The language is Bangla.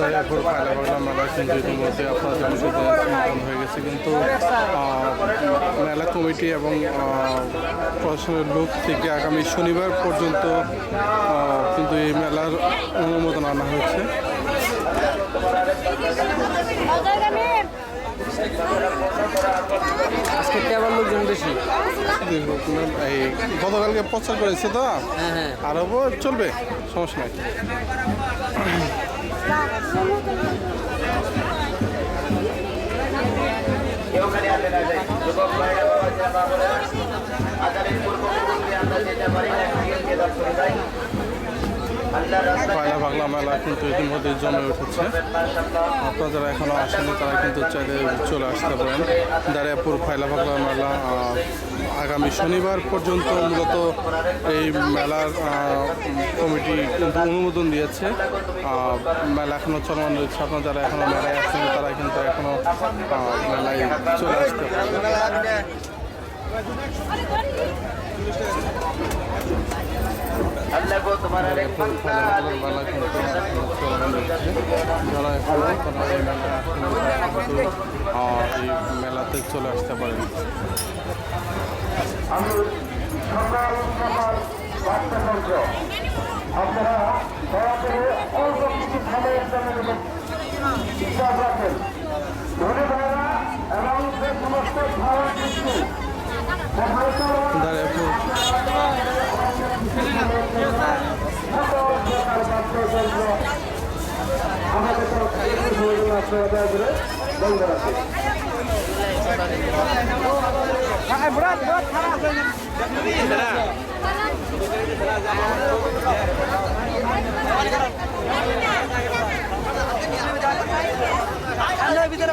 দয়াপুর পায়লা বাংলা মেলা কিন্তু ইতিমধ্যে আপনার সম্পন্ন হয়ে গেছে কিন্তু মেলা কমিটি এবং প্রশাসনের লোক থেকে আগামী শনিবার পর্যন্ত কিন্তু এই মেলার অনুমোদন আনা হয়েছে। লোকজন বেশি। এই গতকালকে প্রচার করেছে তো? হ্যাঁ হ্যাঁ। আরও চলবে সমস্যা নাই। আজানের পূর্বপূর্বে আমরা যেতে পারি না পয়লা বাংলা মেলা কিন্তু ইতিমধ্যে জমে উঠেছে। আপনারা যারা এখনও আসেনি তারা কিন্তু চাইলে চলে আসতে পারেন। দারিয়াপুর পয়লা বাংলা মেলা আগামী শনিবার পর্যন্ত মূলত এই মেলার কমিটি কিন্তু অনুমোদন দিয়েছে। মেলা এখনও চলমান রয়েছে। আপনারা যারা এখনও মেলায় আসেন তারা কিন্তু এখনও মেলায় চলে আসতে পারেন। এই মেলাতে চলে আসতে পারেন আপনারা প্রয়োজন আপনারা দয়া করে বন্ধ রাখুন ভিতরে